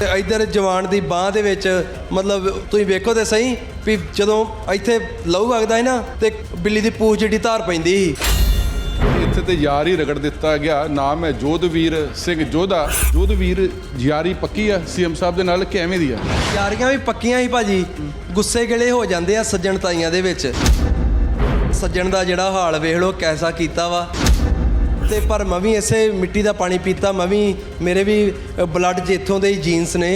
ਤੇ ਇਧਰ ਜਵਾਨ ਦੀ ਬਾਹ ਦੇ ਵਿੱਚ ਮਤਲਬ ਤੁਸੀਂ ਵੇਖੋ ਤੇ ਸਹੀ ਵੀ ਜਦੋਂ ਇੱਥੇ ਲਹੂ ਵਗਦਾ ਹੈ ਨਾ ਤੇ ਬਿੱਲੀ ਦੀ ਪੂਛ ਜਿਹੜੀ ਧਾਰ ਪੈਂਦੀ ਸੀ। ਇੱਥੇ ਤੇ ਯਾਰ ਹੀ ਰਗੜ ਦਿੱਤਾ ਗਿਆ। ਨਾਮ ਹੈ ਜੋਧਵੀਰ ਸਿੰਘ ਜੋਧਾ। ਜੋਧਵੀਰ ਯਾਰੀ ਪੱਕੀ ਆ? ਸੀਐਮ ਸਾਹਿਬ ਦੇ ਨਾਲ ਕਿਵੇਂ ਦੀ ਆ? ਯਾਰੀਆਂ ਵੀ ਪੱਕੀਆਂ ਸੀ ਭਾਜੀ। ਗੁੱਸੇ ਗਿਲੇ ਹੋ ਜਾਂਦੇ ਆ ਸੱਜਣ ਤਾਈਆਂ ਦੇ ਵਿੱਚ। ਸੱਜਣ ਦਾ ਜਿਹੜਾ ਹਾਲ ਵੇਖ ਲਓ ਕੈਸਾ ਕੀਤਾ ਵਾ। ਤੇ ਪਰ ਮੈਂ ਵੀ ਇਸੇ ਮਿੱਟੀ ਦਾ ਪਾਣੀ ਪੀਤਾ ਮੈਂ ਵੀ ਮੇਰੇ ਵੀ ਬਲੱਡ 'ਚ ਇੱਥੋਂ ਦੇ ਹੀ ਜੀਨਸ ਨੇ।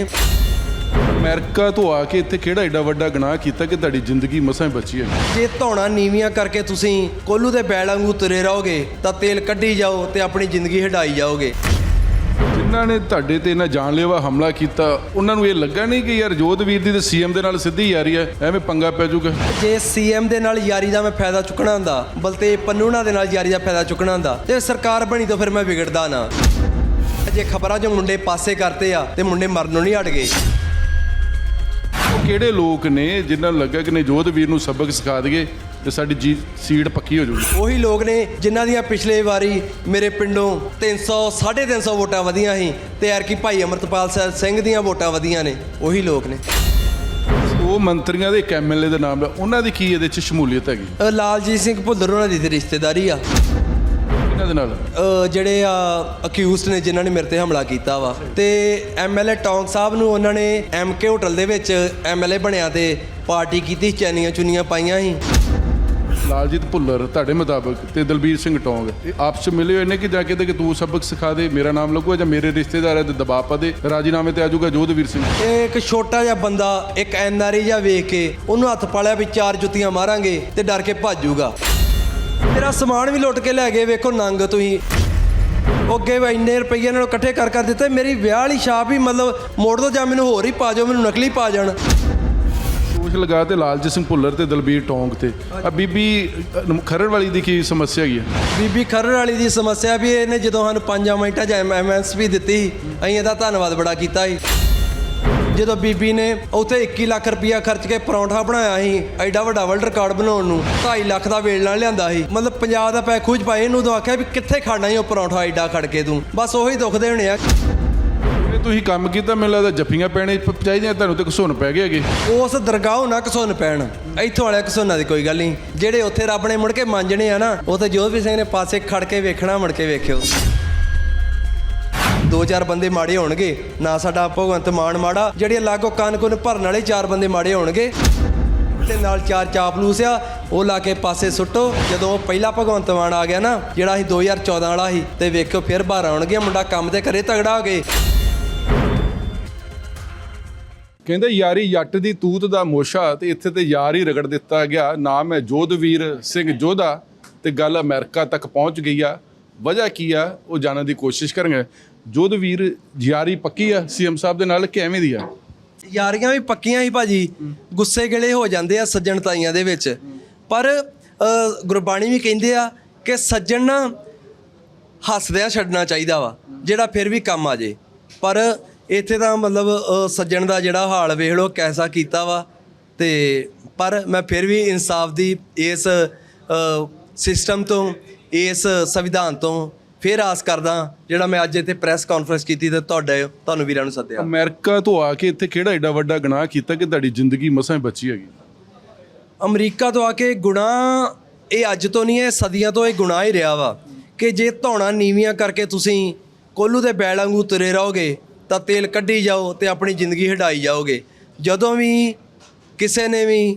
ਅਮਰੀਕਾ ਤੋਂ ਆ ਕੇ ਇੱਥੇ ਕਿਹੜਾ ਏਡਾ ਵੱਡਾ ਗੁਨਾਹ ਕੀਤਾ ਕਿ ਤੁਹਾਡੀ ਜ਼ਿੰਦਗੀ ਮਸਾਂ ਹੀ ਬਚੀ ਹੈ? ਜੇ ਧੌਣਾ ਨੀਵੀਆਂ ਕਰਕੇ ਤੁਸੀਂ ਕੋਲੂ ਦੇ ਬੈਲ ਵਾਂਗੂ ਤੁਰੇ ਰਹੋਗੇ ਤਾਂ ਤੇਲ ਕੱਢੀ ਜਾਓ ਤੇ ਆਪਣੀ ਜ਼ਿੰਦਗੀ ਹਟਾਈ ਜਾਓਗੇ। ਜਿਨ੍ਹਾਂ ਨੇ ਤੁਹਾਡੇ ਤੇ ਇਹਨਾਂ ਜਾਨਲੇਵਾ ਹਮਲਾ ਕੀਤਾ, ਉਹਨਾਂ ਨੂੰ ਇਹ ਲੱਗਾ ਨਹੀਂ ਕਿ ਯਾਰ ਜੋਧਵੀਰ ਦੀ ਤੇ ਸੀਐਮ ਦੇ ਨਾਲ ਸਿੱਧੀ ਯਾਰੀ ਹੈ? ਐਵੇਂ ਪੰਗਾ ਪੈ ਜਾਊਗਾ। ਜੇ ਸੀਐਮ ਦੇ ਨਾਲ ਯਾਰੀ ਦਾ ਮੈਂ ਫਾਇਦਾ ਚੁੱਕਣਾ ਹੁੰਦਾ ਬਲਤੇ ਪੰਨੂਣਾ ਦੇ ਨਾਲ ਯਾਰੀ ਦਾ ਫਾਇਦਾ ਚੁੱਕਣਾ ਹੁੰਦਾ, ਤੇ ਸਰਕਾਰ ਬਣੀ ਤਾਂ ਫਿਰ ਮੈਂ ਵਿਗੜਦਾ ਨਾ। ਜੇ ਖਬਰਾਂ ਜੋ ਮੁੰਡੇ ਪਾਸੇ ਕਰਤੇ ਆ, ਤੇ ਮੁੰਡੇ ਮਰਨੋਂ ਨਹੀਂ ਹਟ ਗਏ। ਕਿਹੜੇ ਲੋਕ ਨੇ ਜਿਨ੍ਹਾਂ ਨੂੰ ਲੱਗਾ ਕਿ ਨਹੀਂ ਜੋਧਵੀਰ ਨੂੰ ਸਬਕ ਸਿਖਾ ਦਈਏ ਤੇ ਸਾਡੀ ਜੀ ਸੀਟ ਪੱਕੀ ਹੋ ਜਾਊਗੀ ਉਹੀ ਲੋਕ ਨੇ ਜਿਨ੍ਹਾਂ ਦੀਆਂ ਪਿਛਲੇ ਵਾਰੀ ਮੇਰੇ ਪਿੰਡੋਂ 300 350 ਵੋਟਾਂ ਵਧੀਆਂ ਸੀ ਤੇ ਯਾਰ ਕੀ ਭਾਈ ਅਮਰਤਪਾਲ ਸਿੰਘ ਦੀਆਂ ਵੋਟਾਂ ਵਧੀਆਂ ਨੇ। ਉਹੀ ਲੋਕ ਨੇ। ਉਹ ਮੰਤਰੀਆਂ ਦੇ ਇੱਕ ਐਮਐਲਏ ਦੇ ਨਾਮ ਉਹਨਾਂ ਦੀ ਕੀ ਇਹਦੇ ਚ ਸ਼ਮੂਲੀਅਤ ਹੈਗੀ? ਲਾਲਜੀਤ ਸਿੰਘ ਭੁੱਲਰ ਉਹਨਾਂ ਦੀ ਤੇ ਰਿਸ਼ਤੇਦਾਰੀ ਆ। ਇਹਨਾਂ ਦੇ ਨਾਲ? ਜਿਹੜੇ ਆ ਅਕਿਊਜ਼ਡ ਨੇ ਜਿਨ੍ਹਾਂ ਨੇ ਮੇਰੇ ਤੇ ਹਮਲਾ ਕੀਤਾ ਵਾ ਤੇ ਐਮਐਲਏ ਟੌਂਗ ਸਾਹਿਬ ਨੂੰ ਉਹਨਾਂ ਨੇ ਐਮਕੇ ਹੋਟਲ ਦੇ ਵਿੱਚ ਐਮਐਲਏ ਬਣਿਆ ਤੇ ਪਾਰਟੀ ਕੀਤੀ ਚੈਨੀਆਂ ਚੁਨੀਆਂ ਪਾਈਆਂ ਸੀ। ਲਾਲਜੀਤ ਭੁੱਲਰ ਤੁਹਾਡੇ ਮੁਤਾਬਕ ਤੇ ਦਲਬੀਰ ਸਿੰਘ ਟੋਂਗ ਇਹ ਆਪਸ ਚ ਮਿਲੇ ਹੋਏ ਨੇ ਕਿ ਜਾ ਕੇ ਤੇ ਕਿ ਤੂੰ ਸਬਕ ਸਿਖਾ ਦੇ ਮੇਰਾ ਨਾਮ ਲੱਗੂਗਾ ਜਾਂ ਮੇਰੇ ਰਿਸ਼ਤੇਦਾਰ ਹੈ ਤੇ ਦਬਾਅ ਪਾ ਦੇ ਰਾਜੀਨਾਮੇ ਤੇ ਆਜੂਗਾ ਜੋਧਵੀਰ ਸਿੰਘ। ਇਹ ਇੱਕ ਛੋਟਾ ਜਿਹਾ ਬੰਦਾ ਇੱਕ ਐਨਆਰਆਈ ਜਿਹਾ ਵੇਖ ਕੇ ਉਹਨੂੰ ਹੱਥ ਪਾਲਿਆ ਵੀ ਚਾਰ ਜੁੱਤੀਆਂ ਮਾਰਾਂਗੇ ਤੇ ਡਰ ਕੇ ਭੱਜੂਗਾ ਮੇਰਾ ਸਮਾਨ ਵੀ ਲੁੱਟ ਕੇ ਲੈ ਗਏ ਵੇਖੋ ਨੰਗ ਤੁਸੀਂ। ਉਹ ਅੱਗੇ ਵੀ ਇੰਨੇ ਰੁਪਈਏ ਨਾਲ ਇਕੱਠੇ ਕਰ ਕਰ ਦਿੱਤੇ ਮੇਰੀ ਵਿਆਹ ਵਾਲੀ ਛਾਪ ਹੀ ਮਤਲਬ ਮੋੜ ਦੋ ਜਾਂ ਮੈਨੂੰ ਹੋਰ ਹੀ ਪਾ ਜਾਓ ਮੈਨੂੰ ਨਕਲੀ ਪਾ ਜਾਣ। ਦੋਸ਼ ਲਗਾ ਤੇ ਲਾਲਜੀਤ ਸਿੰਘ ਭੁੱਲਰ ਤੇ ਦਲਬੀਰ ਟੋਂਗ ਤੇ। ਆ ਬੀਬੀ ਖਰੜ ਵਾਲੀ ਦੀ ਕੀ ਸਮੱਸਿਆ ਹੈਗੀ ਹੈ ਬੀਬੀ ਖਰੜ ਵਾਲੀ ਦੀ ਸਮੱਸਿਆ ਵੀ ਇਹਨੇ ਜਦੋਂ ਸਾਨੂੰ 5 ਮਿੰਟਾਂ 'ਚ ਐਮਐਸਪੀ ਦਿੱਤੀ ਅਸੀਂ ਇਹਦਾ ਧੰਨਵਾਦ ਬੜਾ ਕੀਤਾ ਸੀ। ਜਦੋਂ ਬੀਬੀ ਨੇ ਉੱਥੇ 21 ਲੱਖ ਰੁਪਇਆ ਖਰਚ ਕੇ ਪਰੌਂਠਾ ਬਣਾਇਆ ਸੀ ਐਡਾ ਵੱਡਾ ਵਰਲਡ ਰਿਕਾਰਡ ਬਣਾਉਣ ਨੂੰ 2.5 ਲੱਖ ਦਾ ਵੇਲਣਾ ਲਿਆਂਦਾ ਸੀ। ਮਤਲਬ ਪੰਜਾਬ ਦਾ ਪੈ ਖੂਜ ਪਾਏ ਇਹਨੂੰ ਤਾਂ ਆਖਿਆ ਵੀ ਕਿੱਥੇ ਖਾਣਾ ਸੀ ਉਹ ਪਰੌਂਠਾ ਐਡਾ ਖੜ ਕੇ ਤੂੰ। ਬਸ ਉਹੀ ਦੁੱਖਦੇ ਹੋਣੇ ਆ। ਤੁਸੀਂ ਕੰਮ ਕੀਤਾ ਮੈਨੂੰ ਲੱਗਦਾ ਜੱਫੀਆਂ ਪੈਣੇ ਚਾਹੀਦੀਆਂ ਤੁਹਾਨੂੰ ਤੇ ਘਸੁੰਨ ਪੈ ਗਏ ਉਸ ਦਰਗਾਹੋਂ ਨਾ ਕਸੁੰਨ ਪੈਣ। ਇੱਥੋਂ ਵਾਲਿਆ ਕਸੁੰਨਾਂ ਦੀ ਕੋਈ ਗੱਲ ਨਹੀਂ। ਜਿਹੜੇ ਉੱਥੇ ਰੱਬ ਨੇ ਮੁੜ ਕੇ ਮੰਜਣੇ ਆ ਨਾ ਉਹ ਤੇ ਜੋਧਵੀਰ ਸਿੰਘ ਨੇ ਪਾਸੇ ਖੜ ਕੇ ਵੇਖਣਾ ਮੁੜ ਕੇ ਵੇਖਿਓ। ਦੋ ਚਾਰ ਬੰਦੇ ਮਾੜੇ ਹੋਣਗੇ, ਨਾ ਸਾਡਾ ਭਗਵੰਤ ਮਾਨ ਮਾੜਾ ਜਿਹੜੇ ਲਾਗੋ ਕੰਨ ਕੁੰਨ ਭਰਨ ਵਾਲੇ ਚਾਰ ਬੰਦੇ ਮਾੜੇ ਹੋਣਗੇ। ਤੇ ਨਾਲ ਚਾਰ ਚਾਪਲੂਸ ਆ, ਉਹ ਲਾ ਕੇ ਪਾਸੇ ਸੁੱਟੋ। ਜਦੋਂ ਪਹਿਲਾ ਭਗਵੰਤ ਮਾਨ ਆ ਗਿਆ ਨਾ, ਜਿਹੜਾ ਸੀ 2014 ਵਾਲਾ ਸੀ, ਤੇ ਵੇਖਿਓ ਫਿਰ ਬਾਹਰ ਆਉਣਗੇ ਮੁੰਡਾ ਕੰਮ ਤੇ ਕਰੇ ਤਗੜਾ ਹੋ ਗਏ ਕਹਿੰਦੇ, ਯਾਰੀ ਜੱਟ ਦੀ ਤੂਤ ਦਾ ਮੋਸ਼ਾ ਤੇ ਇੱਥੇ ਤੇ ਯਾਰ ਹੀ ਰਗੜ ਦਿੱਤਾ ਗਿਆ। ਨਾਮ ਹੈ ਜੋਧਵੀਰ ਸਿੰਘ ਜੋਧਾ, ਤੇ ਗੱਲ ਅਮਰੀਕਾ ਤੱਕ ਪਹੁੰਚ ਗਈ ਆ। ਵਜ੍ਹਾ ਕੀ ਆ? ਉਹ ਜਾਣਨ ਦੀ ਕੋਸ਼ਿਸ਼ ਕਰਾਂਗੇ ਜੋਧਵੀਰ ਯਾਰੀ ਪੱਕੀ ਆ ਸੀਐਮ ਸਾਹਿਬ ਦੇ ਨਾਲ ਕਿਵੇਂ ਦੀ ਆ? ਯਾਰੀਆਂ ਵੀ ਪੱਕੀਆਂ ਹੀ ਭਾਜੀ ਗੁੱਸੇ ਗਿਲੇ ਹੋ ਜਾਂਦੇ ਆ ਸੱਜਣ ਤਾਈਆਂ ਦੇ ਵਿੱਚ। ਪਰ ਅ, ਗੁਰਬਾਣੀ ਵੀ ਕਹਿੰਦੇ ਆ ਕਿ ਸੱਜਣ ਨਾ ਹੱਸਦਿਆਂ ਛੱਡਣਾ ਚਾਹੀਦਾ ਵਾ ਜਿਹੜਾ ਫਿਰ ਵੀ ਕੰਮ ਆ ਜੇ। ਪਰ ਇੱਥੇ ਤਾਂ ਮਤਲਬ ਅ, ਸੱਜਣ ਦਾ ਜਿਹੜਾ ਹਾਲ ਵੇਖ ਲਓ ਕੈਸਾ ਕੀਤਾ ਵਾ। ਤੇ ਪਰ ਮੈਂ ਫਿਰ ਵੀ ਇਨਸਾਫ ਦੀ ਇਸ ਸਿਸਟਮ ਤੋਂ ਇਸ ਸੰਵਿਧਾਨ ਤੋਂ ਫਿਰ ਆਸ ਕਰਦਾ ਜਿਹੜਾ ਮੈਂ ਅੱਜ ਇੱਥੇ ਪ੍ਰੈਸ ਕਾਨਫਰੰਸ ਕੀਤੀ ਤੇ ਤੁਹਾਡੇ ਤੁਹਾਨੂੰ ਵੀਰਾਂ ਨੂੰ ਸੱਦਿਆ। ਅਮਰੀਕਾ ਤੋਂ ਆ ਕੇ ਇੱਥੇ ਕਿਹੜਾ ਏਡਾ ਵੱਡਾ ਗੁਨਾਹ ਕੀਤਾ ਕਿ ਤੁਹਾਡੀ ਜ਼ਿੰਦਗੀ ਮਸਾਂ ਬਚੀ ਹੈਗੀ? ਅਮਰੀਕਾ ਤੋਂ ਆ ਕੇ ਗੁਨਾਹ ਇਹ ਅੱਜ ਤੋਂ ਨਹੀਂ ਹੈ ਸਦੀਆਂ ਤੋਂ ਇਹ ਗੁਨਾਹ ਹੀ ਰਿਹਾ ਵਾ ਕਿ ਜੇ ਧੌਣਾ ਨੀਵੀਆਂ ਕਰਕੇ ਤੁਸੀਂ ਕੋਲੂ ਦੇ ਬੈਲ ਵਾਂਗੂ ਤੁਰੇ ਰਹੋਗੇ ਤਾਂ ਤੇਲ ਕੱਢੀ ਜਾਓ ਤੇ ਆਪਣੀ ਜ਼ਿੰਦਗੀ ਹਟਾਈ ਜਾਓਗੇ। ਜਦੋਂ ਵੀ ਕਿਸੇ ਨੇ ਵੀ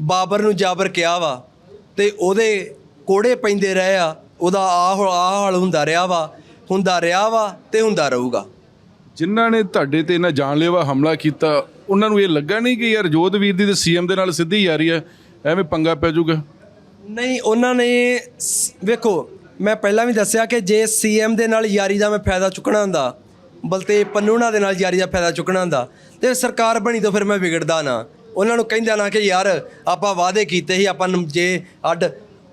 ਬਾਬਰ ਨੂੰ ਜਾਬਰ ਕਿਹਾ ਵਾ ਤੇ ਉਹਦੇ ਕੋੜੇ ਪੈਂਦੇ ਰਹੇ ਆ ਉਹਦਾ ਆਹ ਆਹ ਹਾਲ ਹੁੰਦਾ ਰਿਹਾ ਵਾ ਹੁੰਦਾ ਰਿਹਾ ਵਾ ਤੇ ਹੁੰਦਾ ਰਹੂਗਾ। ਜਿਨ੍ਹਾਂ ਨੇ ਤੁਹਾਡੇ ਤੇ ਇਹਨਾਂ ਜਾਨਲੇਵਾ ਹਮਲਾ ਕੀਤਾ ਉਹਨਾਂ ਨੂੰ ਇਹ ਲੱਗਾ ਨਹੀਂ ਕਿ ਯਾਰ ਜੋਧਵੀਰ ਦੀ ਤੇ ਸੀਐਮ ਦੇ ਨਾਲ ਸਿੱਧੀ ਯਾਰੀ ਹੈ ਐਵੇਂ ਪੰਗਾ ਪੈ ਜਾਊਗਾ? ਨਹੀਂ ਉਹਨਾਂ ਨੇ ਵੇਖੋ ਮੈਂ ਪਹਿਲਾਂ ਵੀ ਦੱਸਿਆ ਕਿ ਜੇ ਸੀਐਮ ਦੇ ਨਾਲ ਯਾਰੀ ਦਾ ਮੈਂ ਫਾਇਦਾ ਚੁੱਕਣਾ ਹੁੰਦਾ ਬਲਤੇ ਪੰਨੂਣਾ ਦੇ ਨਾਲ ਯਾਰੀ ਦਾ ਫਾਇਦਾ ਚੁੱਕਣਾ ਹੁੰਦਾ ਤੇ ਸਰਕਾਰ ਬਣੀ ਤਾਂ ਫਿਰ ਮੈਂ ਵਿਗੜਦਾ ਨਾ। ਉਹਨਾਂ ਨੂੰ ਕਹਿੰਦਾ ਨਾ ਕਿ ਯਾਰ ਆਪਾਂ ਵਾਅਦੇ ਕੀਤੇ ਸੀ ਆਪਾਂ ਜੇ ਅੱਡ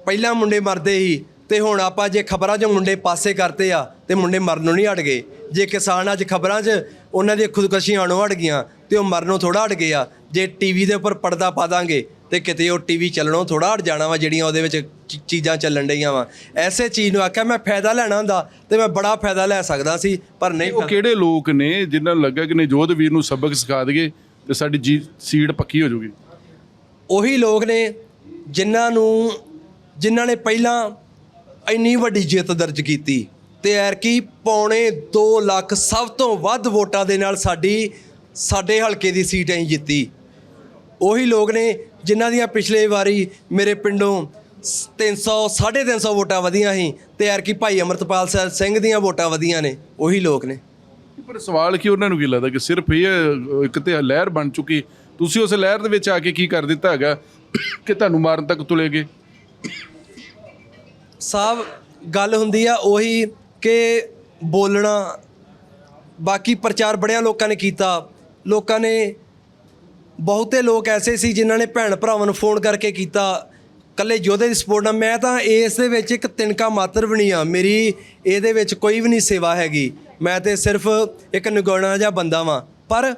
ਪਹਿਲਾਂ ਮੁੰਡੇ ਮਰਦੇ ਸੀ ਤੇ ਹੁਣ ਆਪਾਂ ਜੇ ਖਬਰਾਂ 'ਚ ਮੁੰਡੇ ਪਾਸੇ ਕਰਤੇ ਆ ਤੇ ਮੁੰਡੇ ਮਰਨੋਂ ਨਹੀਂ ਹਟ ਗਏ। ਜੇ ਕਿਸਾਨ ਅੱਜ ਖਬਰਾਂ 'ਚ ਉਹਨਾਂ ਦੀਆਂ ਖੁਦਕਸ਼ੀਆਂ ਆਣੋਂ ਹਟ ਗਈਆਂ ਤੇ ਉਹ ਮਰਨੋਂ ਥੋੜਾ ਹਟ ਗਏ ਆ ਜੇ ਟੀਵੀ ਦੇ ਉੱਪਰ ਪਰਦਾ ਪਾ ਦਾਂਗੇ ਤੇ ਕਿਤੇ ਉਹ ਟੀਵੀ ਚੱਲਣੋਂ ਥੋੜਾ ਹਟ ਜਾਣਾ ਵਾ ਜਿਹੜੀਆਂ ਉਹਦੇ ਵਿੱਚ ਚੀਜ਼ਾਂ ਚੱਲਣ ਡਈਆਂ ਵਾ। ਐਸੇ ਚੀਜ਼ ਨੂੰ ਆਖਿਆ ਮੈਂ ਫਾਇਦਾ ਲੈਣਾ ਹੁੰਦਾ ਤੇ ਮੈਂ ਬੜਾ ਫਾਇਦਾ ਲੈ ਸਕਦਾ ਸੀ ਪਰ ਨਹੀਂ ਉਹ ਕਿਹੜੇ ਲੋਕ ਨੇ ਜਿਨ੍ਹਾਂ ਨੂੰ ਲੱਗਾ ਕਿ ਨਜੋਦ ਵੀਰ ਨੂੰ ਸਬਕ ਸਿਖਾ ਦਈਏ ਤੇ ਸਾਡੀ ਜੀ ਸੀਟ ਪੱਕੀ ਹੋ ਜਾਊਗੀ? ਉਹੀ ਲੋਕ ਨੇ ਜਿਨ੍ਹਾਂ ਨੂੰ ਜਿਨ੍ਹਾਂ ਨੇ ਪਹਿਲਾਂ ਇੰਨੀ ਵੱਡੀ ਜਿੱਤ ਦਰਜ ਕੀਤੀ ਤੇ ਐਰਕੀ ਪੌਣੇ 2 ਲੱਖ ਸਭ ਤੋਂ ਵੱਧ ਵੋਟਾਂ ਦੇ ਨਾਲ ਸਾਡੀ, ਸਾਡੇ ਹਲਕੇ ਦੀ ਸੀਟ ਅਸੀਂ ਜਿੱਤੀ। ਉਹੀ ਲੋਕ ਨੇ ਜਿਨ੍ਹਾਂ ਦੀਆਂ ਪਿਛਲੇ ਵਾਰੀ ਮੇਰੇ ਪਿੰਡੋਂ 300 350 ਵੋਟਾਂ ਵਧੀਆਂ ਸੀ ਤੇ ਐਰਕੀ ਭਾਈ ਅਮਰਤਪਾਲ ਸ- ਸਿੰਘ ਦੀਆਂ ਵੋਟਾਂ ਵਧੀਆਂ ਨੇ। ਉਹੀ ਲੋਕ ਨੇ। ਪਰ ਸਵਾਲ ਕੀ ਉਹਨਾਂ ਨੂੰ ਕੀ ਲੱਗਦਾ ਕਿ ਸਿਰਫ ਇਹ, ਇੱਕ ਤੇ ਲਹਿਰ ਬਣ ਚੁੱਕੀ, ਤੁਸੀਂ ਉਸ ਲਹਿਰ ਦੇ ਵਿੱਚ ਆ ਕੇ ਕੀ ਕਰ ਦਿੱਤਾ ਹੈਗਾ ਕਿ ਤੁਹਾਨੂੰ ਮਾਰਨ ਤੱਕ ਤੁਲੇ ਗਏ? ਸਾਹਿਬ ਗੱਲ ਹੁੰਦੀ ਆ ਉਹੀ ਕਿ ਬੋਲਣਾ, ਬਾਕੀ ਪ੍ਰਚਾਰ ਬੜਿਆਂ ਲੋਕਾਂ ਨੇ ਕੀਤਾ। ਲੋਕਾਂ ਨੇ ਬਹੁਤੇ ਲੋਕ ਐਸੇ ਸੀ ਜਿਨ੍ਹਾਂ ਨੇ ਭੈਣ ਭਰਾਵਾਂ ਨੂੰ ਫੋਨ ਕਰਕੇ ਕੀਤਾ, ਕੱਲੇ ਯੋਧੇ ਦੀ ਸਪੋਰਟ ਨਾਲ, ਮੈਂ ਤਾਂ ਇਸ ਦੇ ਵਿੱਚ ਇੱਕ ਤਿਨਕਾ ਮਾਤਰ ਵੀ ਨਹੀਂ ਆ। ਮੇਰੀ ਇਹਦੇ ਵਿੱਚ ਕੋਈ ਵੀ ਨਹੀਂ ਸੇਵਾ ਹੈਗੀ। ਮੈਂ ਤੇ ਸਿਰਫ ਇੱਕ ਨਿਗਾਣਾ ਜਿਹਾ ਬੰਦਾ ਵਾਂ। ਪਰ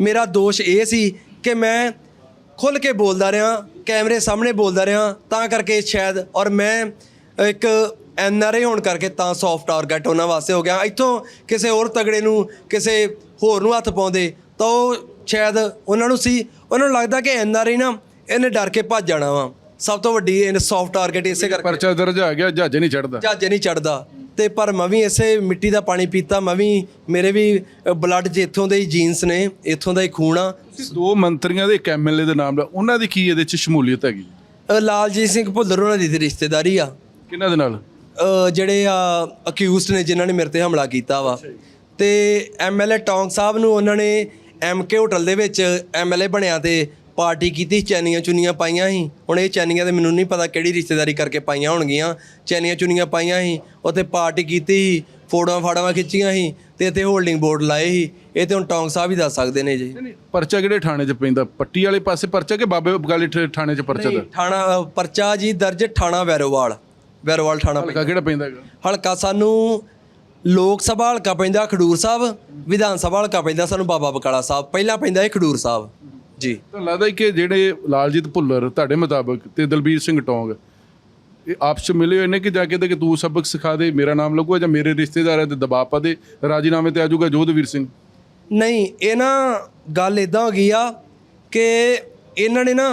ਮੇਰਾ ਦੋਸ਼ ਇਹ ਸੀ ਕਿ ਮੈਂ ਖੁੱਲ ਕੇ ਬੋਲਦਾ ਰਿਹਾ, ਕੈਮਰੇ ਸਾਹਮਣੇ ਬੋਲਦਾ ਰਿਹਾ, ਤਾਂ ਕਰਕੇ ਸ਼ਾਇਦ ਔਰ ਮੈਂ ਇੱਕ ਐਨ ਆਰ ਆਈ ਹੋਣ ਕਰਕੇ ਤਾਂ ਸੌਫਟ ਟਾਰਗੇਟ ਉਹਨਾਂ ਵਾਸਤੇ ਹੋ ਗਿਆ। ਇੱਥੋਂ ਕਿਸੇ ਹੋਰ ਤਗੜੇ ਨੂੰ ਕਿਸੇ ਹੋਰ ਨੂੰ ਹੱਥ ਪਾਉਂਦੇ ਤਾਂ ਉਹ ਸ਼ਾਇਦ ਉਹਨਾਂ ਨੂੰ ਸੀ। ਉਹਨਾਂ ਨੂੰ ਲੱਗਦਾ ਕਿ ਐਨ ਆਰ ਆਈ ਨਾ ਇਹਨੇ ਡਰ ਕੇ ਭੱਜ ਜਾਣਾ ਵਾ। ਸਭ ਤੋਂ ਵੱਡੀ ਇਹ ਸੌਫਟ ਟਾਰਗੇਟ ਇਸੇ ਕਰਕੇ। ਪਰਚਾ ਦਰਜ ਆ ਗਿਆ ਜਹਾਜ਼ ਨਹੀਂ ਚੜਦਾ ਜਹਾਜ਼ ਨਹੀਂ ਚੜਦਾ ਤੇ ਪਰ ਮੈਂ ਵੀ ਇਸੇ ਮਿੱਟੀ ਦਾ ਪਾਣੀ ਪੀਤਾ ਮੈਂ ਵੀ ਮੇਰੇ ਵੀ ਬਲੱਡ 'ਚ ਇੱਥੋਂ ਦੇ ਹੀ ਜੀਨਸ ਨੇ ਇੱਥੋਂ ਦਾ ਹੀ ਖੂਨ ਆ। ਦੋ ਮੰਤਰੀਆਂ ਦੇ ਇੱਕ ਐਮਐਲਏ ਦੇ ਨਾਮ ਦਾ ਉਹਨਾਂ ਦੀ ਕੀ ਇਹਦੇ ਚ ਸ਼ਮੂਲੀਅਤ ਹੈਗੀ? ਲਾਲਜੀਤ ਸਿੰਘ ਭੁੱਲਰ ਉਹਨਾਂ ਦੀ ਰਿਸ਼ਤੇਦਾਰੀ ਆ। ਕਿਹਨਾਂ ਦੇ ਨਾਲ? ਜਿਹੜੇ ਆ ਅਕਿਊਜ਼ਡ ਨੇ ਜਿਨ੍ਹਾਂ ਨੇ ਮੇਰੇ ਤੇ ਹਮਲਾ ਕੀਤਾ ਵਾ। ਤੇ ਐਮਐਲਏ ਟੌਂਗ ਸਾਹਿਬ ਨੂੰ ਉਹਨਾਂ ਨੇ ਐਮਕੇ ਹੋਟਲ ਦੇ ਵਿੱਚ ਐਮਐਲਏ ਬਣਿਆ ਤੇ ਪਾਰਟੀ ਕੀਤੀ ਚੈਨੀਆਂ ਚੁਨੀਆਂ ਪਾਈਆਂ ਸੀ। ਹੁਣ ਇਹ ਚੈਨੀਆਂ ਤੇ ਮੈਨੂੰ ਨਹੀਂ ਪਤਾ ਕਿਹੜੀ ਰਿਸ਼ਤੇਦਾਰੀ ਕਰਕੇ ਪਾਈਆਂ ਹੋਣਗੀਆਂ। ਚੈਨੀਆਂ ਚੁਨੀਆਂ ਪਾਈਆਂ ਸੀ ਉੱਥੇ ਪਾਰਟੀ ਕੀਤੀ ਸੀ ਫੋਟੋਆਂ ਫਾੜਾਂ ਖਿੱਚੀਆਂ ਸੀ ਤੇ ਇੱਥੇ ਹੋਲਡਿੰਗ ਬੋਰਡ ਲਾਏ ਸੀ। ਇਹ ਤੇ ਹੁਣ ਟੌਂਗ ਸਾਹਿਬ ਹੀ ਦੱਸ ਸਕਦੇ ਨੇ ਜੀ। ਪਰਚਾ ਕਿਹੜੇ ਥਾਣੇ 'ਚ ਪੈਂਦਾ? ਪੱਟੀ ਵਾਲੇ ਪਾਸੇ ਪਰਚਾ ਕਿ ਬਾਬੇ ਬਗਾਲੀ ਥਾਣੇ 'ਚ ਪਰਚਾ ਦਾ? ਥਾਣਾ ਅ, ਪਰਚਾ ਜੀ ਦਰਜ ਥਾਣਾ ਵੈਰੋਵਾਲ। ਵੈਰੋਵਾਲ ਥਾਣਾ ਹਲਕਾ ਕਿਹੜਾ ਪੈਂਦਾ ਹੈਗਾ? ਹਲਕਾ ਸਾਨੂੰ ਲੋਕ ਸਭਾ ਹਲਕਾ ਪੈਂਦਾ ਖਡੂਰ ਸਾਹਿਬ ਵਿਧਾਨ ਸਭਾ ਹਲਕਾ ਪੈਂਦਾ ਸਾਨੂੰ ਬਾਬਾ ਬਕਾਲਾ ਸਾਹਿਬ ਪਹਿਲਾਂ ਪੈਂਦਾ ਇਹ ਖਡੂਰ ਸਾਹਿਬ। ਜੀ। ਤਾਂ ਲੱਗਦਾ ਹੈ ਕਿ ਜਿਹੜੇ ਲਾਲਜੀਤ ਭੁੱਲਰ ਤੁਹਾਡੇ ਮੁਤਾਬਕ ਤੇ ਦਲਬੀਰ ਸਿੰਘ ਟੌਂਗ ਇਹ ਆਪਸ 'ਚ ਮਿਲੇ ਹੋਏ ਨੇ ਕਿ ਜਾ ਕੇ ਤੇ ਕਿ ਤੂੰ ਸਬਕ ਸਿਖਾ ਦੇ ਮੇਰਾ ਨਾਮ ਲੱਗੂਗਾ ਜਾਂ ਮੇਰੇ ਰਿਸ਼ਤੇਦਾਰਾਂ ਤੇ ਦਬਾਅ ਪਾ ਦੇ ਰਾਜੀਨਾਮੇ ਤੇ ਆ ਜਾਊਗਾ ਜੋਧਵੀਰ ਸਿੰਘ? ਨਹੀਂ ਇਹ ਨਾ ਗੱਲ ਇਦਾਂ ਹੋ ਗਈ ਆ ਕਿ ਇਹਨਾਂ ਨੇ ਨਾ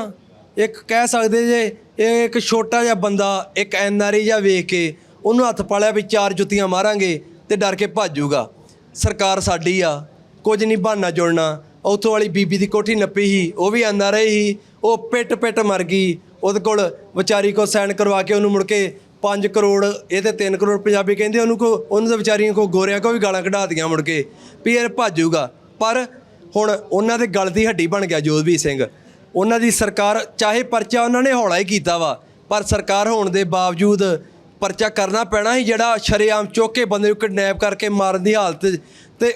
ਇੱਕ ਕਹਿ ਸਕਦੇ ਜੇ ਇਹ ਇੱਕ ਛੋਟਾ ਜਿਹਾ ਬੰਦਾ, ਇੱਕ ਐਨਆਰਈ ਜਿਹਾ ਵੇਖ ਕੇ ਉਹਨੂੰ ਹੱਥ ਪਾਲਿਆ ਵੀ ਚਾਰ ਜੁੱਤੀਆਂ ਮਾਰਾਂਗੇ ਤੇ ਡਰ ਕੇ ਭੱਜੂਗਾ ਸਰਕਾਰ ਸਾਡੀ ਆ, ਕੁਝ ਨਹੀਂ ਬਹਾਨਾ ਜੁੜਨਾ। ਉੱਥੋਂ ਵਾਲੀ ਬੀਬੀ ਦੀ ਕੋਠੀ ਨੱਪੀ ਸੀ, ਉਹ ਵੀ ਐਨਆਰਆਈ ਸੀ, ਉਹ ਪਿੱਟ ਪਿੱਟ ਮਰ ਗਈ। ਉਹਦੇ ਕੋਲ ਵਿਚਾਰੀ ਕੋ ਸਾਈਨ ਕਰਵਾ ਕੇ ਉਹਨੂੰ ਮੁੜ ਕੇ 5 ਕਰੋੜ, ਇਹ ਤੇ 3 ਕਰੋੜ ਪੰਜਾਬੀ ਕਹਿੰਦੇ ਉਹਨੂੰ ਕੋ ਉਹਨੂੰ ਤਾਂ ਵਿਚਾਰੀਆਂ ਕੋ ਗੋਰਿਆਂ ਕੋ ਵੀ ਗਾਲਾਂ ਕਢਾ ਦਿੱਤੀਆਂ ਮੁੜ ਕੇ। ਵੀ ਇਹ ਭਾਜੂਗਾ ਪਰ ਹੁਣ ਉਹਨਾਂ ਦੇ ਗਲ ਦੀ ਹੱਡੀ ਬਣ ਗਿਆ ਜੋਧਵੀਰ ਸਿੰਘ। ਉਹਨਾਂ ਦੀ ਸਰਕਾਰ ਚਾਹੇ ਪਰਚਾ ਉਹਨਾਂ ਨੇ ਹੌਲਾ ਹੀ ਕੀਤਾ ਵਾ ਪਰ ਸਰਕਾਰ ਹੋਣ ਦੇ ਬਾਵਜੂਦ ਪਰਚਾ ਕਰਨਾ ਪੈਣਾ ਸੀ ਜਿਹੜਾ ਸ਼ਰੇਆਮ ਚੁੱਕ ਕੇ ਬੰਦੇ ਨੂੰ ਕਿਡਨੈਪ ਕਰਕੇ ਮਾਰਨ ਦੀ ਹਾਲਤ ਤੇ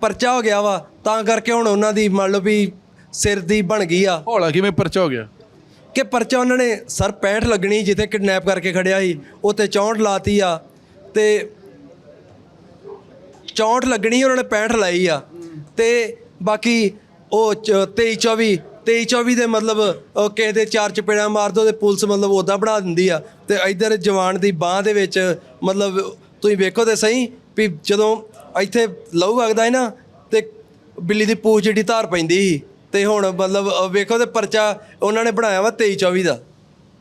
ਪਰਚਾ ਹੋ ਗਿਆ ਵਾ ਤਾਂ ਕਰਕੇ ਹੁਣ ਉਹਨਾਂ ਦੀ ਮੰਨ ਲਓ ਵੀ ਸਿਰ ਦੀ ਬਣ ਗਈ ਆ। ਹੌਲਾ ਕਿਵੇਂ ਪਰਚਾ ਹੋ ਗਿਆ? ਕਿ ਪਰਚਾ ਉਹਨਾਂ ਨੇ ਸਰ 65 ਲੱਗਣੀ ਜਿੱਥੇ ਕਿਡਨੈਪ ਕਰਕੇ ਖੜਿਆ ਸੀ ਉੱਤੇ 64 ਲਾਤੀ ਆ ਤੇ 64 ਲੱਗਣੀ ਉਹਨਾਂ ਨੇ 65 ਲਾਈ ਆ ਤੇ ਬਾਕੀ ਉਹ 23 24 23 24 ਦੇ ਮਤਲਬ, ਉਹ ਕਿਸੇ ਦੇ ਚਾਰ ਚਪੇੜਾਂ ਮਾਰ ਦੋ ਤੇ ਪੁਲਿਸ ਮਤਲਬ ਉਹਦਾ ਬਣਾ ਦਿੰਦੀ ਆ। ਤੇ ਇਧਰ ਜਵਾਨ ਦੀ ਬਾਹ ਦੇ ਵਿੱਚ ਮਤਲਬ ਤੁਸੀਂ ਵੇਖੋ ਤੇ ਸਹੀ ਵੀ ਜਦੋਂ ਇੱਥੇ ਲਹੂ ਵਗਦਾ ਹੈ ਨਾ, ਤੇ ਬਿੱਲੀ ਦੀ ਪੂਛ ਜਿਹੜੀ ਧਾਰ ਪੈਂਦੀ ਸੀ। ਤੇ ਹੁਣ ਮਤਲਬ ਵੇਖੋ ਤੇ ਪਰਚਾ ਉਹਨਾਂ ਨੇ ਬਣਾਇਆ ਵਾ 23 24 ਦਾ।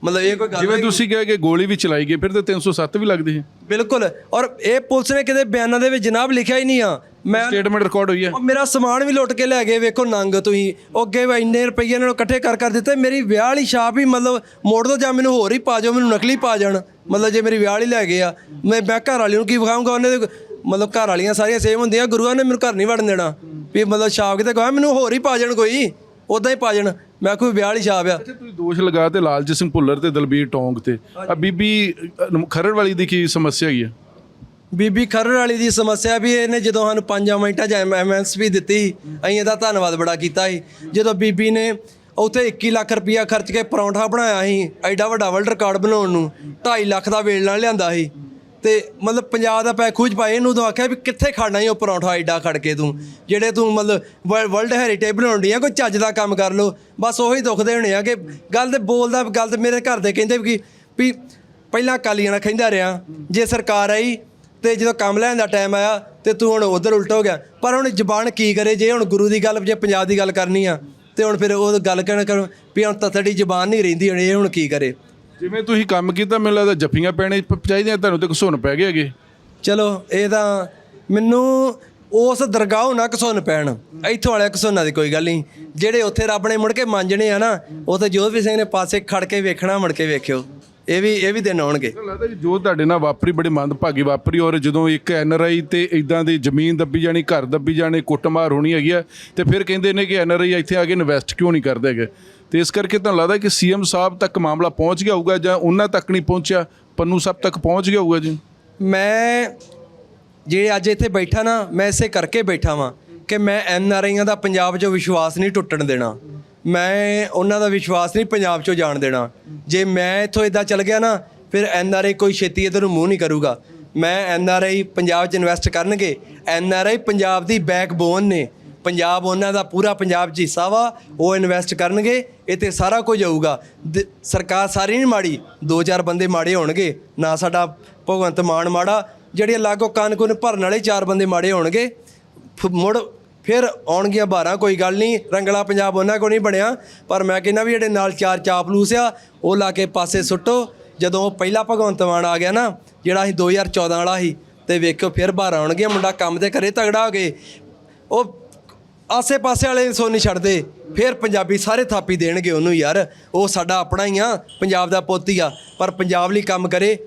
ਮਤਲਬ ਇਹ ਕੋਈ ਗੱਲ ਜਿਵੇਂ ਤੁਸੀਂ ਕਿਹਾ ਕਿ ਗੋਲੀ ਵੀ ਚਲਾਈ ਗਈ ਫਿਰ ਤੇ 307 ਵੀ ਲੱਗਦੀ ਹੈ ਬਿਲਕੁਲ ਔਰ ਇਹ ਪੁਲਿਸ ਨੇ ਕਿਤੇ ਬਿਆਨਾਂ ਦੇ ਵਿੱਚ ਜਨਾਬ ਲਿਖਿਆ ਹੀ ਨਹੀਂ ਆ। ਮੈਂ ਸਟੇਟਮੈਂਟ ਰਿਕਾਰਡ ਹੋਈ ਹੈ। ਉਹ ਮੇਰਾ ਸਮਾਨ ਵੀ ਲੁੱਟ ਕੇ ਲੈ ਗਏ ਵੇਖੋ ਨੰਗ ਤੁਸੀਂ। ਉਹ ਅੱਗੇ ਵੀ ਇੰਨੇ ਰੁਪਈਏ ਇਹਨਾਂ ਨੂੰ ਇਕੱਠੇ ਕਰ ਕਰ ਦਿੱਤੇ। ਮੇਰੀ ਵਿਆਹ ਵਾਲੀ ਛਾਪ ਹੀ ਮਤਲਬ ਮੋੜ ਦੋ ਜਾਂ ਮੈਨੂੰ ਹੋਰ ਹੀ ਪਾ ਜਾਓ ਮੈਨੂੰ ਨਕਲੀ ਪਾ ਜਾਣ। ਮਤਲਬ ਜੇ ਮੇਰੀ ਵਿਆਹ ਵਾਲੀ ਲੈ ਗਏ ਆ ਮੈਂ ਮੈਂ ਘਰ ਵਾਲੀ ਨੂੰ ਕੀ ਵਿਖਾਊਂਗਾ? ਉਹਨੇ ਮਤਲਬ ਘਰ ਵਾਲੀਆਂ ਸਾਰੀਆਂ ਸੇਮ ਹੁੰਦੀਆਂ। ਗੁਰੂਆਂ ਨੇ ਮੈਨੂੰ ਘਰ ਨਹੀਂ ਵੜਨ ਦੇਣਾ। ਵੀ ਮਤਲਬ ਛਾਪ ਕਿਤੇ ਕਹਾਂ ਮੈਨੂੰ ਹੋਰ ਹੀ ਪਾ ਜਾਣ ਕੋਈ। ਉਦਾਂ ਹੀ ਪਾ ਜਾਣ। ਮੈਂ ਕੋਈ ਵਿਆਹ ਵਾਲੀ ਛਾਪ ਆ। ਅੱਛਾ ਤੁਸੀਂ ਦੋਸ਼ ਲਗਾ ਤੇ ਲਾਲਜੀਤ ਸਿੰਘ ਭੁੱਲਰ ਤੇ ਦਲਬੀਰ ਟੌਂਗ ਤੇ। ਆ ਬੀਬੀ ਖਰੜ ਵਾਲੀ ਦੀ ਕੀ ਸਮੱਸਿਆ ਹੈਗੀ ਹੈ ਬੀਬੀ ਖਰੜ ਵਾਲੀ ਦੀ ਸਮੱਸਿਆ ਵੀ ਇਹਨੇ ਜਦੋਂ ਸਾਨੂੰ 5 ਮਿੰਟਾਂ 'ਚ ਐਮਐਸਪੀ ਦਿੱਤੀ ਅਸੀਂ ਇਹਦਾ ਧੰਨਵਾਦ ਬੜਾ ਕੀਤਾ ਸੀ। ਜਦੋਂ ਬੀਬੀ ਨੇ ਉੱਥੇ 21 ਲੱਖ ਰੁਪਇਆ ਖਰਚ ਕੇ ਪਰੌਂਠਾ ਬਣਾਇਆ ਸੀ ਐਡਾ ਵੱਡਾ ਵਰਲਡ ਰਿਕਾਰਡ ਬਣਾਉਣ ਨੂੰ 2.5 ਲੱਖ ਦਾ ਵੇਲਣਾ ਲਿਆਂਦਾ ਸੀ। ਤੇ ਮਤਲਬ ਪੰਜਾਬ ਦਾ ਪੈ ਖੂਜ ਪਾਏ, ਇਹਨੂੰ ਤਾਂ ਆਖਿਆ ਵੀ ਕਿੱਥੇ ਖੜਨਾ ਈ ਉਹ ਪਰੌਂਠਾ ਐਡਾ ਖੜ ਕੇ ਤੂੰ, ਜਿਹੜੇ ਤੂੰ ਮਤਲਬ ਵਰਲਡ ਹੈਰੀਟੇਜ ਬਣਾਉਣੀ ਆ, ਕੋਈ ਚੱਜ ਦਾ ਕੰਮ ਕਰ ਲੋ ਬਸ ਉਹੀ ਦੁਖਦੇ ਹੋਣੇ ਆ ਕਿ ਗੱਲ ਤੇ ਬੋਲਦਾ, ਗੱਲ ਤੇ ਮੇਰੇ ਘਰ ਦੇ ਕਹਿੰਦੇ ਵੀ ਵੀ ਪਹਿਲਾਂ ਕਾਲੀਆਂ ਨਾਲ ਖੈਂਦਾ ਰਿਹਾ, ਜੇ ਸਰਕਾਰ ਆਈ ਤੇ ਜਦੋਂ ਕੰਮ ਲੈਣ ਦਾ ਟਾਈਮ ਆਇਆ ਤੇ ਤੂੰ ਹੁਣ ਉਧਰ ਉਲਟ ਹੋ ਗਿਆ, ਪਰ ਹੁਣ ਜ਼ਬਾਨ ਕੀ ਕਰੇ, ਜੇ ਹੁਣ ਗੁਰੂ ਦੀ ਗੱਲ, ਜੇ ਪੰਜਾਬ ਦੀ ਗੱਲ ਕਰਨੀ ਆ ਤੇ ਹੁਣ ਫਿਰ ਉਹ ਗੱਲ ਕਹਿਣਾ ਕਰ ਵੀ ਹੁਣ ਤਤੜੀ ਜ਼ਬਾਨ ਨਹੀਂ ਰਹਿੰਦੀ, ਹੁਣ ਇਹ ਹੁਣ ਕੀ ਕਰੇ? ਜਿਵੇਂ ਤੁਸੀਂ ਕੰਮ ਕੀਤਾ ਮੈਨੂੰ ਲੱਗਦਾ ਜੱਫੀਆਂ ਪੈਣੇ ਚਾਹੀਦੀਆਂ ਤੁਹਾਨੂੰ ਤੇ ਘਸੁੰਨ ਪੈ ਗਏ ਹੈਗੇ ਚਲੋ ਇਹ ਤਾਂ ਮੈਨੂੰ ਉਸ ਦਰਗਾਹੋਂ ਨਾ ਕਸੁੰਨ ਪੈਣ। ਇੱਥੋਂ ਵਾਲਿਆ ਕਸੁੰਨਾਂ ਦੀ ਕੋਈ ਗੱਲ ਨਹੀਂ। ਜਿਹੜੇ ਉੱਥੇ ਰੱਬ ਨੇ ਮੁੜ ਕੇ ਮੰਜਣੇ ਆ ਨਾ ਉਹ ਤੇ ਜੋਧਵੀਰ ਸਿੰਘ ਨੇ ਪਾਸੇ ਖੜ ਕੇ ਵੇਖਣਾ ਮੁੜ ਕੇ ਵੇਖਿਓ। ਇਹ ਵੀ ਇਹ ਵੀ ਦਿਨ ਆਉਣਗੇ। ਲੱਗਦਾ ਜੀ ਜੋ ਤੁਹਾਡੇ ਨਾਲ ਵਾਪਰੀ ਬੜੀ ਮੰਦਭਾਗੀ ਵਾਪਰੀ ਔਰ ਜਦੋਂ ਇੱਕ ਐਨਆਰਆਈ ਤੇ ਇਦਾਂ ਦੀ ਜ਼ਮੀਨ ਦੱਬੀ ਜਾਣੀ ਘਰ ਦੱਬੀ ਜਾਣੇ ਕੁੱਟਮਾਰ ਹੋਣੀ ਹੈਗੀ ਆ ਤੇ ਫਿਰ ਕਹਿੰਦੇ ਨੇ ਕਿ ਐਨਆਰਆਈ ਇੱਥੇ ਆ ਕੇ ਇਨਵੈਸਟ ਕਿਉਂ ਨਹੀਂ ਕਰਦੇ ਹੈਗੇ? ਤੇ ਇਸ ਕਰਕੇ ਤੁਹਾਨੂੰ ਲੱਗਦਾ ਕਿ ਸੀਐਮ ਸਾਹਿਬ ਤੱਕ ਮਾਮਲਾ ਪਹੁੰਚ ਗਿਆ ਹੋਊਗਾ ਜਾਂ ਉਹਨਾਂ ਤੱਕ ਨਹੀਂ ਪਹੁੰਚਿਆ? ਪੰਨੂ ਸਾਹਿਬ ਤੱਕ ਪਹੁੰਚ ਗਿਆ ਹੋਊਗਾ ਜੀ? ਮੈਂ ਜਿਹੜੇ ਅੱਜ ਇੱਥੇ ਬੈਠਾ ਨਾ, ਮੈਂ ਇਸੇ ਕਰਕੇ ਬੈਠਾ ਵਾਂ ਕਿ ਮੈਂ ਐਨ ਆਰ ਆਈਆਂ ਦਾ ਪੰਜਾਬ 'ਚੋਂ ਵਿਸ਼ਵਾਸ ਨਹੀਂ ਟੁੱਟਣ ਦੇਣਾ। ਮੈਂ ਉਹਨਾਂ ਦਾ ਵਿਸ਼ਵਾਸ ਨਹੀਂ ਪੰਜਾਬ 'ਚੋਂ ਜਾਣ ਦੇਣਾ। ਜੇ ਮੈਂ ਇੱਥੋਂ ਇਦਾਂ ਚੱਲ ਗਿਆ ਨਾ, ਫਿਰ ਐਨ ਆਰ ਆਈ ਕੋਈ ਛੇਤੀ ਇਧਰ ਨੂੰ ਮੂੰਹ ਨਹੀਂ ਕਰੂਗਾ। ਮੈਂ ਐਨ ਆਰ ਆਈ ਪੰਜਾਬ 'ਚ ਇਨਵੈਸਟ ਕਰਨਗੇ। ਐਨ ਆਰ ਆਈ ਪੰਜਾਬ ਦੀ ਬੈਕਬੋਨ ਨੇ। ਪੰਜਾਬ ਉਹਨਾਂ ਦਾ ਪੂਰਾ ਪੰਜਾਬ 'ਚ ਹਿੱਸਾ ਵਾ, ਉਹ ਇਨਵੈਸਟ ਕਰਨਗੇ ਇਹ ਤੇ ਸਾਰਾ ਕੁਝ ਆਊਗਾ ਦ- ਸਰਕਾਰ ਸਾਰੀ ਨਹੀਂ ਮਾੜੀ, ਦੋ ਚਾਰ ਬੰਦੇ ਮਾੜੇ ਹੋਣਗੇ, ਨਾ ਸਾਡਾ ਭਗਵੰਤ ਮਾਨ ਮਾੜਾ ਜਿਹੜੇ ਲਾਗੋ ਕੰਨ ਕੁਨ ਭਰਨ ਵਾਲੇ ਚਾਰ ਬੰਦੇ ਮਾੜੇ ਹੋਣਗੇ, ਫ- ਮੁੜ ਫਿਰ ਆਉਣਗੀਆਂ 12 ਕੋਈ ਗੱਲ ਨਹੀਂ ਰੰਗਲਾ ਪੰਜਾਬ ਉਹਨਾਂ ਕੋ ਨਹੀਂ ਬਣਿਆ, ਪਰ ਮੈਂ ਕਹਿੰਦਾ ਵੀ ਜਿਹੜੇ ਨਾਲ ਚਾਰ ਚਾਪਲੂਸ ਆ, ਉਹ ਲਾ ਕੇ ਪਾਸੇ ਸੁੱਟੋ, ਜਦੋਂ ਉਹ ਪਹਿਲਾ ਭਗਵੰਤ ਮਾਨ ਆ ਗਿਆ ਨਾ, ਜਿਹੜਾ ਅਸੀਂ 2014 ਵਾਲਾ ਸੀ, ਤੇ ਵੇਖਿਓ ਫਿਰ 12 ਆਉਣਗੇ ਮੁੰਡਾ ਕੰਮ ਤੇ ਕਰੇ ਤਗੜਾ ਹੋ ਗਏ ਉਹ ਆਸੇ ਪਾਸੇ ਵਾਲੇ ਸੋ ਨਹੀਂ ਛੱਡਦੇ ਫਿਰ ਪੰਜਾਬੀ ਸਾਰੇ ਥਾਪੀ ਦੇਣਗੇ ਉਹਨੂੰ ਯਾਰ। ਉਹ ਸਾਡਾ ਆਪਣਾ ਹੀ ਆ ਪੰਜਾਬ ਦਾ ਪੁੱਤ ਹੀ ਆ ਪਰ ਪੰਜਾਬ ਲਈ ਕੰਮ ਕਰੇ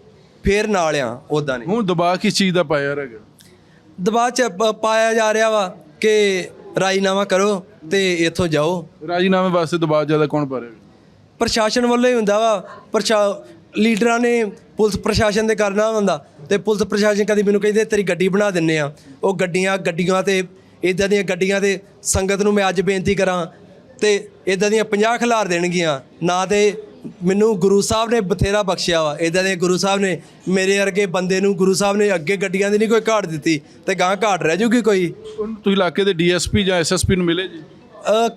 ਫਿਰ ਨਾਲ ਆ ਉਦਾਂ ਨਹੀਂ। ਹੁਣ ਦਬਾਅ ਕਿਸ ਚੀਜ਼ ਦਾ ਪਾਇਆ ਹੈਗਾ ਦਬਾਅ ਚ ਪ- ਪਾਇਆ ਜਾ ਰਿਹਾ ਵਾ ਕਿ ਰਾਜੀਨਾਮਾ ਕਰੋ ਤੇ ਇੱਥੋਂ ਜਾਓ। ਰਾਜੀਨਾਮੇ ਵਾਸਤੇ ਦਬਾਅ ਜ਼ਿਆਦਾ ਕੌਣ ਪਾ ਰਿਹਾ? ਪ੍ਰਸ਼ਾਸਨ ਵੱਲੋਂ ਹੀ ਹੁੰਦਾ ਵਾ ਪ੍ਰਸ਼ਾ ਲੀਡਰਾਂ ਨੇ ਪੁਲਿਸ ਪ੍ਰਸ਼ਾਸਨ ਦੇ ਕਰਨਾ ਹੁੰਦਾ ਤੇ ਪੁਲਿਸ ਪ੍ਰਸ਼ਾਸਨ ਕਦੀ ਮੈਨੂੰ ਕਹਿੰਦੇ ਤੇਰੀ ਗੱਡੀ ਬਣਾ ਦਿੰਨੇ ਆ। ਉਹ ਗੱਡੀਆਂ ਗੱਡੀਆਂ ਤੇ ਇਦਾਂ ਦੀਆਂ ਗੱਡੀਆਂ ਤੇ ਸੰਗਤ ਨੂੰ ਮੈਂ ਅੱਜ ਬੇਨਤੀ ਕਰਾਂ ਤੇ ਇਦਾਂ ਦੀਆਂ 50 ਖਿਲਾਰ ਦੇਣਗੀਆਂ। ਨਾ ਤੇ ਮੈਨੂੰ ਗੁਰੂ ਸਾਹਿਬ ਨੇ ਬਥੇਰਾ ਬਖਸ਼ਿਆ ਵਾ। ਇਦਾਂ ਦੇ ਗੁਰੂ ਸਾਹਿਬ ਨੇ ਮੇਰੇ ਵਰਗੇ ਬੰਦੇ ਨੂੰ ਗੁਰੂ ਸਾਹਿਬ ਨੇ ਅੱਗੇ ਗੱਡੀਆਂ ਦੀ ਨਹੀਂ ਕੋਈ ਘਾਟ ਦਿੱਤੀ ਤੇ ਗਾਂ ਘਾਟ ਰਹਿ ਜੂਗੀ ਕੋਈ। ਤੁਸੀਂ ਇਲਾਕੇ ਦੇ ਡੀਐਸਪੀ ਜਾਂ ਐਸਐਸਪੀ ਨੂੰ ਮਿਲੇ ਜੀ?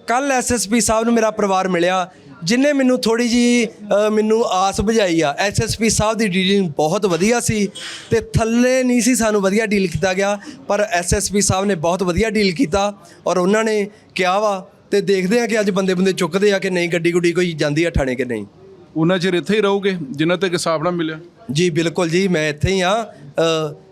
ਕੱਲ ਐਸਐਸਪੀ ਸਾਹਿਬ ਨੂੰ ਮੇਰਾ ਪਰਿਵਾਰ ਮਿਲਿਆ। ਜਿਨੇ ਮੈਨੂੰ ਥੋੜੀ ਜੀ ਮੈਨੂੰ ਆਸ ਬੁਝਾਈ ਆ। ਐਸਐਸਪੀ ਸਾਹਿਬ ਦੀ ਡੀਲਿੰਗ ਬਹੁਤ ਵਧੀਆ ਸੀ ਤੇ ਥੱਲੇ ਨਹੀਂ ਸੀ ਸਾਨੂੰ ਵਧੀਆ ਡੀਲ ਕੀਤਾ ਗਿਆ ਪਰ ਐਸਐਸਪੀ ਸਾਹਿਬ ਨੇ ਬਹੁਤ ਵਧੀਆ ਡੀਲ ਕੀਤਾ ਔਰ ਉਹਨਾਂ ਨੇ ਕਿਹਾ ਵਾ ਤੇ ਦੇਖਦੇ ਆ ਕਿ ਅੱਜ ਬੰਦੇ ਬੰਦੇ ਚੁੱਕਦੇ ਆ ਕਿ ਨਹੀਂ ਗੱਡੀ ਗੁੱਡੀ ਕੋਈ ਜਾਂਦੀ ਆ ਠਾਣੇ ਕਿ ਨਹੀਂ। ਉਹਨਾਂ ਚਿਰ ਇੱਥੇ ਹੀ ਰਹੋਗੇ ਜਿੰਨਾ ਤੱਕ ਹਿਸਾਬ ਨਾ ਮਿਲਿਆ? ਜੀ ਬਿਲਕੁਲ ਜੀ ਮੈਂ ਇੱਥੇ ਹੀ ਆ।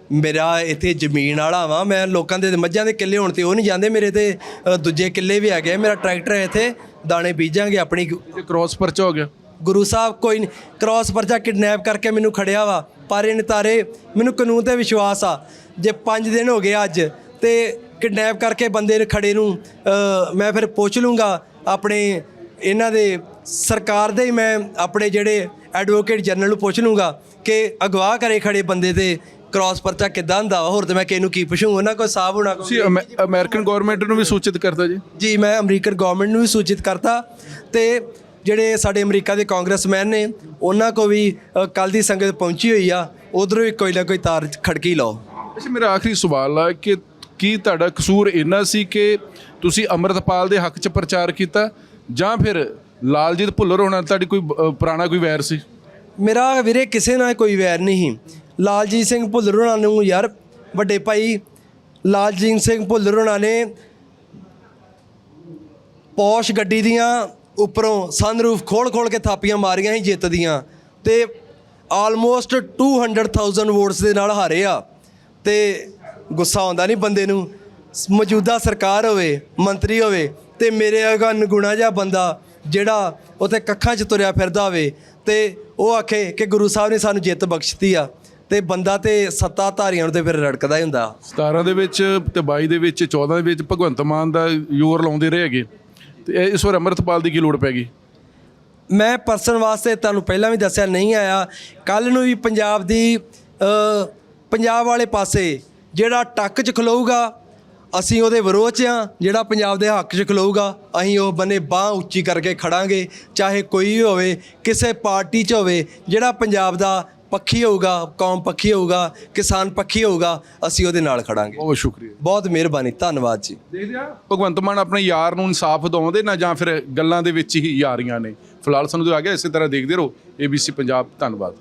ਮੇਰਾ ਇੱਥੇ ਜ਼ਮੀਨ ਵਾਲਾ ਵਾਂ ਮੈਂ ਲੋਕਾਂ ਦੇ ਮੱਝਾਂ ਦੇ ਕਿੱਲੇ ਹੋਣ ਤੇ ਉਹ ਨਹੀਂ ਜਾਂਦੇ ਮੇਰੇ ਤੇ ਅ, ਦੂਜੇ ਕਿੱਲੇ ਵੀ ਹੈਗੇ ਆ। ਮੇਰਾ ਟਰੈਕਟਰ ਹੈ ਇੱਥੇ ਦਾਣੇ ਬੀਜਾਂਗੇ ਆਪਣੀ। ਗੁ- ਕ੍ਰਾਸ ਪਰਚਾ ਹੋ ਗਿਆ? ਗੁਰੂ ਸਾਹਿਬ ਕੋਈ ਨਹੀਂ ਕ੍ਰਾਸ ਪਰਚਾ ਕਿਡਨੈਪ ਕਰਕੇ ਮੈਨੂੰ ਖੜਿਆ ਵਾ ਪਰ ਇਹਨੇ ਤਾਰੇ ਮੈਨੂੰ ਕਾਨੂੰਨ ਤੇ ਵਿਸ਼ਵਾਸ ਆ। ਜੇ 5 ਦਿਨ ਹੋ ਗਏ ਅੱਜ ਤੇ ਕਿਡਨੈਪ ਕਰਕੇ ਬੰਦੇ ਨੂੰ ਖੜੇ ਨੂੰ ਅ, ਮੈਂ ਫਿਰ ਪੁੱਛ ਲੂੰਗਾ ਆਪਣੇ ਇਹਨਾਂ ਦੇ ਸਰਕਾਰ ਦੇ ਹੀ ਮੈਂ ਆਪਣੇ ਜਿਹੜੇ ਐਡਵੋਕੇਟ ਜਨਰਲ ਨੂੰ ਪੁੱਛ ਲੂੰਗਾ ਕਿ ਅਗਵਾ ਕਰੇ ਖੜੇ ਬੰਦੇ ਤੇ ਕ੍ਰਾਸ ਪਰਚਾ ਕਿੱਦਾਂ ਹੁੰਦਾ ਵਾ? ਹੋਰ ਤੇ ਮੈਂ ਕਿਸੇ ਨੂੰ ਕੀ ਪੁੱਛੂੰ? ਉਹਨਾਂ ਕੋਈ ਸਾਹਬ ਹੋਣਾ ਤੁਸੀਂ ਅਮੈ- ਅਮਰੀਕਨ ਗਵਰਨਮੈਂਟ ਨੂੰ ਵੀ ਸੂਚਿਤ ਕਰਤਾ ਜੀ। ਜੀ ਮੈਂ ਅਮਰੀਕਨ ਗਵਰਨਮੈਂਟ ਨੂੰ ਵੀ ਸੂਚਿਤ ਕਰਤਾ ਤੇ ਜਿਹੜੇ ਸਾਡੇ ਅਮਰੀਕਾ ਦੇ ਕਾਂਗਰਸਮੈਨ ਨੇ ਉਹਨਾਂ ਕੋ ਵੀ ਕੱਲ ਦੀ ਸੰਗਤ ਪਹੁੰਚੀ ਹੋਈ ਆ। ਉਧਰੋਂ ਵੀ ਕੋਈ ਨਾ ਕੋਈ ਤਾਰ ਖੜਕੀ ਲਾਓ। ਅੱਛਾ ਮੇਰਾ ਆਖਰੀ ਸਵਾਲ ਆ ਕਿ ਕੀ ਤੁਹਾਡਾ ਕਸੂਰ ਇੰਨਾ ਸੀ ਕਿ ਤੁਸੀਂ ਅਮਰਤਪਾਲ ਦੇ ਹੱਕ 'ਚ ਪ੍ਰਚਾਰ ਕੀਤਾ ਜਾਂ ਫਿਰ ਲਾਲਜੀਤ ਭੁੱਲਰ ਹੋਣਾ ਤੁਹਾਡੀ ਕੋਈ ਅ, ਪੁਰਾਣਾ ਕੋਈ ਵੈਰ ਸੀ? ਮੇਰਾ ਵੀਰੇ ਕਿਸੇ ਨਾਲ ਕੋਈ ਵੈਰ ਨਹੀਂ ਸੀ। ਲਾਲਜੀਤ ਸਿੰਘ ਭੁੱਲਰ ਹੋਣਾ ਨੂੰ ਯਾਰ ਵੱਡੇ ਭਾਈ ਲਾਲਜੀਤ ਸਿੰਘ ਭੁੱਲਰ ਹੋਣਾ ਨੇ ਪੌਸ਼ ਗੱਡੀ ਦੀਆਂ ਉੱਪਰੋਂ ਸਨਰੂਫ ਖੋਲ ਖੋਲ ਕੇ ਥਾਪੀਆਂ ਮਾਰੀਆਂ ਸੀ ਜਿੱਤ ਦੀਆਂ ਤੇ ਆਲਮੋਸਟ 200000 ਵੋਟਸ ਦੇ ਨਾਲ ਹਾਰੇ ਆ ਤੇ ਗੁੱਸਾ ਆਉਂਦਾ ਨਹੀਂ ਬੰਦੇ ਨੂੰ। ਮੌਜੂਦਾ ਸਰਕਾਰ ਹੋਵੇ, ਮੰਤਰੀ ਹੋਵੇ ਤੇ ਮੇਰੇ ਵਰਗਾ ਨਗੁਣਾ ਜਿਹਾ ਬੰਦਾ ਜਿਹੜਾ ਉੱਥੇ ਕੱਖਾਂ 'ਚ ਤੁਰਿਆ ਫਿਰਦਾ ਹੋਵੇ ਤੇ ਉਹ ਆਖੇ ਕਿ ਗੁਰੂ ਸਾਹਿਬ ਨੇ ਸਾਨੂੰ ਜਿੱਤ ਬਖਸ਼ਤੀ ਆ। ਤੇ ਬੰਦਾ ਤੇ ਸੱਤਾ ਧਾਰੀਆਂ ਨੂੰ ਤੇ ਫਿਰ ਰੜਕਦਾ ਹੀ ਹੁੰਦਾ। 17 ਦੇ ਵਿੱਚ ਤੇ 22 ਦੇ ਵਿੱਚ 14 ਦੇ ਵਿੱਚ ਭਗਵੰਤ ਮਾਨ ਦਾ ਯੋਰ ਲਾਉਂਦੇ ਰਹੇ ਹੈਗੇ। ਤੇ ਇਸ ਵਾਰ ਅਮਰਤਪਾਲ ਦੀ ਕੀ ਲੋੜ ਪੈ ਗਈ? ਮੈਂ ਪਰਸਨ ਵਾਸਤੇ ਤੁਹਾਨੂੰ ਪਹਿਲਾਂ ਵੀ ਦੱਸਿਆ ਨਹੀਂ ਆਇਆ। ਕੱਲ ਨੂੰ ਵੀ ਪੰਜਾਬ ਦੀ ਪੰਜਾਬ ਵਾਲੇ ਪਾਸੇ ਜਿਹੜਾ ਟੱਕ 'ਚ ਖਲੋਊਗਾ ਅਸੀਂ ਉਹਦੇ ਵਿਰੋਧ 'ਚ ਆ ਜਿਹੜਾ ਪੰਜਾਬ ਦੇ ਹੱਕ 'ਚ ਖਲੋਊਗਾ ਅਸੀਂ ਉਹ ਬੰਨੇ ਬਾਹ ਉੱਚੀ ਕਰਕੇ ਖੜਾਂਗੇ। ਚਾਹੇ ਕੋਈ ਵੀ ਹੋਵੇ ਕਿਸੇ ਪਾਰਟੀ 'ਚ ਹੋਵੇ ਜਿਹੜਾ ਪੰਜਾਬ ਦਾ ਪੱਖੀ ਹੋਊਗਾ ਕੌਮ ਪੱਖੀ ਹੋਊਗਾ ਕਿਸਾਨ ਪੱਖੀ ਹੋਊਗਾ ਅਸੀਂ ਉਹਦੇ ਨਾਲ ਖੜਾਂਗੇ। ਬਹੁਤ ਸ਼ੁਕਰੀਆ। ਬਹੁਤ ਮਿਹਰਬਾਨੀ ਧੰਨਵਾਦ ਜੀ। ਦੇਖਦੇ ਆ ਭਗਵੰਤ ਮਾਨ ਆਪਣੇ ਯਾਰ ਨੂੰ ਇਨਸਾਫ ਦਵਾਉਂਦੇ ਨਾ ਜਾਂ ਫਿਰ ਗੱਲਾਂ ਦੇ ਵਿੱਚ ਹੀ ਯਾਰੀਆਂ ਨੇ। ਫਿਲਹਾਲ ਸਾਨੂੰ ਜੋ ਆ ਗਿਆ ਇਸੇ ਤਰ੍ਹਾਂ ਦੇਖਦੇ ਰਹੋ ABC ਪੰਜਾਬ ਧੰਨਵਾਦ।